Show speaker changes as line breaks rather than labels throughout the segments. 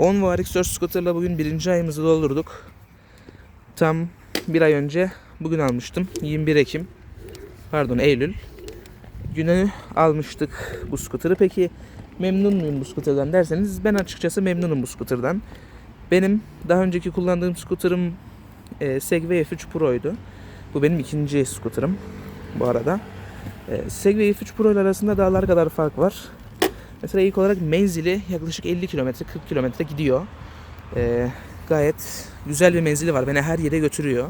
10 var X4 scooter'la bugün birinci ayımızı doldurduk. Tam bir ay önce bugün almıştım. 21 Ekim. Pardon Eylül. Günü almıştık bu scooter'ı. Peki memnun muyum bu scooter'dan derseniz ben açıkçası memnunum bu scooter'dan. Benim daha önceki kullandığım scooter'ım e, Segway F3 Pro'ydu. Bu benim ikinci scooter'ım bu arada. E, Segway F3 Pro ile arasında dağlar kadar fark var. Mesela ilk olarak menzili yaklaşık 50 kilometre 40 kilometre gidiyor. E, gayet güzel bir menzili var. Beni her yere götürüyor.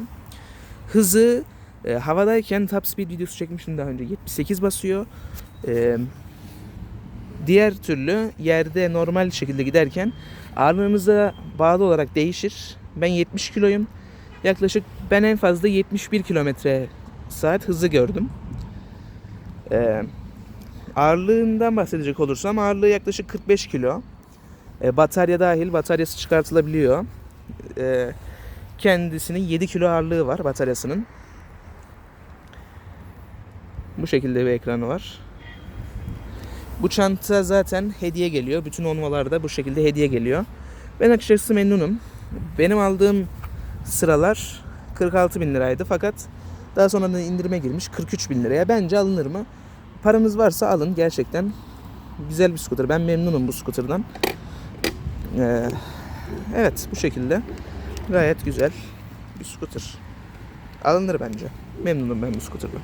Hızı e, havadayken top speed videosu çekmiştim daha önce. 78 basıyor. E, diğer türlü yerde normal şekilde giderken ağırlığınıza bağlı olarak değişir. Ben 70 kiloyum. Yaklaşık ben en fazla 71 kilometre saat hızı gördüm. Ee, ağırlığından bahsedecek olursam ağırlığı yaklaşık 45 kilo. Ee, batarya dahil bataryası çıkartılabiliyor. Ee, kendisinin 7 kilo ağırlığı var bataryasının. Bu şekilde bir ekranı var. Bu çanta zaten hediye geliyor. Bütün onvalarda bu şekilde hediye geliyor. Ben açıkçası memnunum. Benim aldığım sıralar 46 bin liraydı fakat daha sonra da indirime girmiş 43 bin liraya. Bence alınır mı? Paranız varsa alın gerçekten. Güzel bir scooter. Ben memnunum bu scooter'dan. Ee, evet bu şekilde. Gayet güzel bir scooter. Alınır bence. Memnunum ben bu scooter'dan.